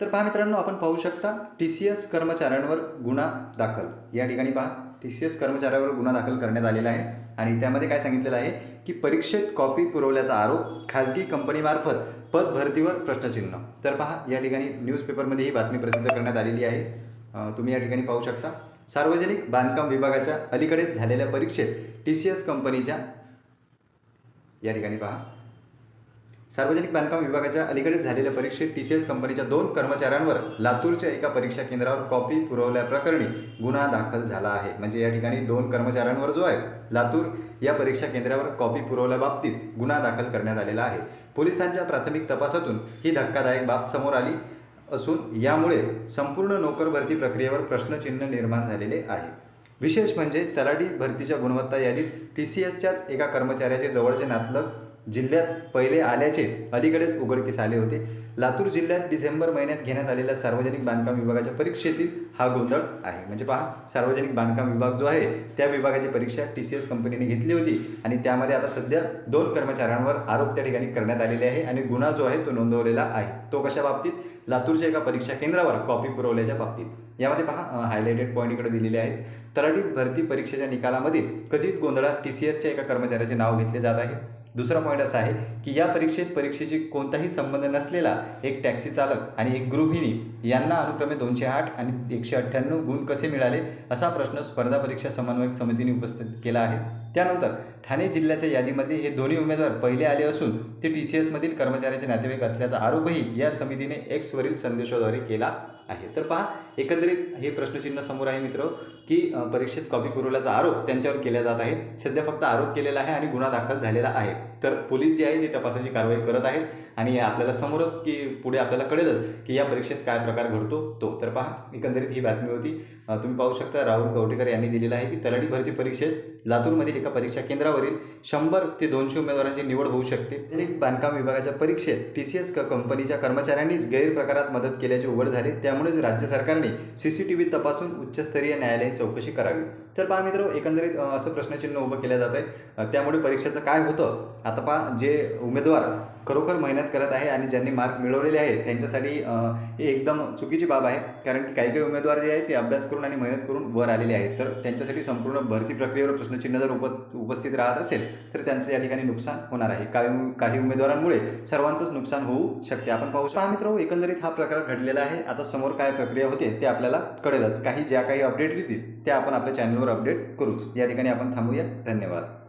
तर पहा मित्रांनो आपण पाहू शकता टी सी एस कर्मचाऱ्यांवर गुन्हा दाखल. या ठिकाणी पहा टी सी एस कर्मचाऱ्यावर गुन्हा दाखल करण्यात आलेला आहे. आणि त्यामध्ये काय सांगितलेलं आहे की परीक्षेत कॉपी पुरवल्याचा आरोप खाजगी कंपनीमार्फत पद भरतीवर प्रश्नचिन्ह. तर पहा या ठिकाणी न्यूजपेपरमध्ये ही बातमी प्रसिद्ध करण्यात आलेली आहे. तुम्ही या ठिकाणी पाहू शकता सार्वजनिक बांधकाम विभागाच्या अलीकडेच झालेल्या परीक्षेत टी सी एस कंपनीच्या या ठिकाणी पहा. सार्वजनिक बांधकाम विभागाच्या अलीकडेच झालेल्या परीक्षेत टी सी एस कंपनीच्या दोन कर्मचाऱ्यांवर लातूरच्या एका परीक्षा केंद्रावर कॉपी पुरवल्याप्रकरणी गुन्हा दाखल झाला आहे. म्हणजे या ठिकाणी दोन कर्मचाऱ्यांवर जो आहे लातूर या परीक्षा केंद्रावर कॉपी पुरवल्याबाबतीत गुन्हा दाखल करण्यात आलेला आहे. पोलिसांच्या प्राथमिक तपासातून ही धक्कादायक बाब समोर आली असून यामुळे संपूर्ण नोकर भरती प्रक्रियेवर प्रश्नचिन्ह निर्माण झालेले आहे. विशेष म्हणजे तलाठी भरतीच्या गुणवत्ता यादीत टी सी एसच्याच एका कर्मचाऱ्याचे जवळचे नातलग जिल्ह्यात पहिले आल्याचे अलीकडेच उघडकीस आले होते. लातूर जिल्ह्यात डिसेंबर महिन्यात घेण्यात आलेल्या सार्वजनिक बांधकाम विभागाच्या परीक्षेतील हा गोंधळ आहे. म्हणजे पहा सार्वजनिक बांधकाम विभाग जो आहे त्या विभागाची परीक्षा टी सी एस कंपनीने घेतली होती आणि त्यामध्ये आता सध्या दोन कर्मचाऱ्यांवर आरोप त्या ठिकाणी करण्यात आलेले आहे आणि गुन्हा जो आहे तो नोंदवलेला आहे. तो कशा बाबतीत? लातूरच्या एका परीक्षा केंद्रावर कॉपी पुरवल्याच्या बाबतीत. यामध्ये पहा हायलाइटेड पॉईंट इकडे दिलेले आहेत. तलाठी भरती परीक्षेच्या निकालामध्ये कथित गोंधळात टी सी एसच्या एका कर्मचाऱ्याचे नाव घेतले जात आहे. दुसरा पॉईंट असा आहे की या परीक्षेत परीक्षेशी कोणताही संबंध नसलेला एक टॅक्सी चालक आणि एक गृहिणी यांना अनुक्रमे दोनशे आठ आणि एकशे अठ्ठ्याण्णव गुण कसे मिळाले असा प्रश्न स्पर्धा परीक्षा समन्वयक समितीने उपस्थित केला आहे. त्यानंतर ठाणे जिल्ह्याच्या यादीमध्ये हे दोन्ही उमेदवार पहिले आले असून ते टी सी एसमधील कर्मचाऱ्याचे नातेवाईक असल्याचा आरोपही या समितीने एक्सवरील संदेशाद्वारे केला आहे. तर पहा एकंदरीत हे प्रश्नचिन्ह समोर आहे मित्र की परीक्षेत कॉपी पुरवल्याचा आरोप त्यांच्यावर केला जात आहे. सध्या फक्त आरोप केलेला आहे आणि गुन्हा दाखल झालेला आहे. तर पोलीस जे आहे ते तपासाची कारवाई करत आहेत आणि आपल्याला समोरच की पुढे आपल्याला कळेलच की या परीक्षेत काय प्रकार घडतो तो. तर पहा एकंदरीत ही बातमी होती. तुम्ही पाहू शकता राहुल कवटेकर यांनी दिलेला आहे की तलाठी भरती परीक्षेत लातूरमधील एका परीक्षा केंद्रावरील शंभर ते दोनशे उमेदवारांची निवड होऊ शकते. बांधकाम विभागाच्या परीक्षेत टी सी एस कंपनीच्या कर्मचाऱ्यांनीच गैरप्रकारात मदत केल्याचे उघड झाले. त्यामुळे त्यामुळेच राज्य सरकारने सी सी टी व्ही तपासून उच्चस्तरीय न्यायालयीन चौकशी करावी. तर पहा मित्र एकंदरीत असं प्रश्नचिन्ह उभं केलं जात आहे. त्यामुळे परीक्षेचं काय होतं आता पहा जे उमेदवार खरोखर मेहनत करत आहे आणि ज्यांनी मार्क मिळवलेले आहेत त्यांच्यासाठी ही एकदम चुकीची बाब आहे. कारण की काही काही उमेदवार जे आहेत ते अभ्यास करून आणि मेहनत करून वर आलेले आहेत. तर त्यांच्यासाठी संपूर्ण भरती प्रक्रियेवर प्रश्नचिन्ह जर उप उपस्थित राहत असेल तर त्यांचं या ठिकाणी नुकसान होणार आहे. काही काही उमेदवारांमुळे सर्वांचंच नुकसान होऊ शकते. आपण पाहू शकतो. मित्र एकंदरीत हा प्रकार घडलेला आहे. आता समोर काय प्रक्रिया होते ते आपल्याला कळेलच. काही ज्या काही अपडेट येतील त्या आपण आपल्या चॅनल चॅनलवर अपडेट करूच. या ठिकाणी आपण थांबूया. धन्यवाद.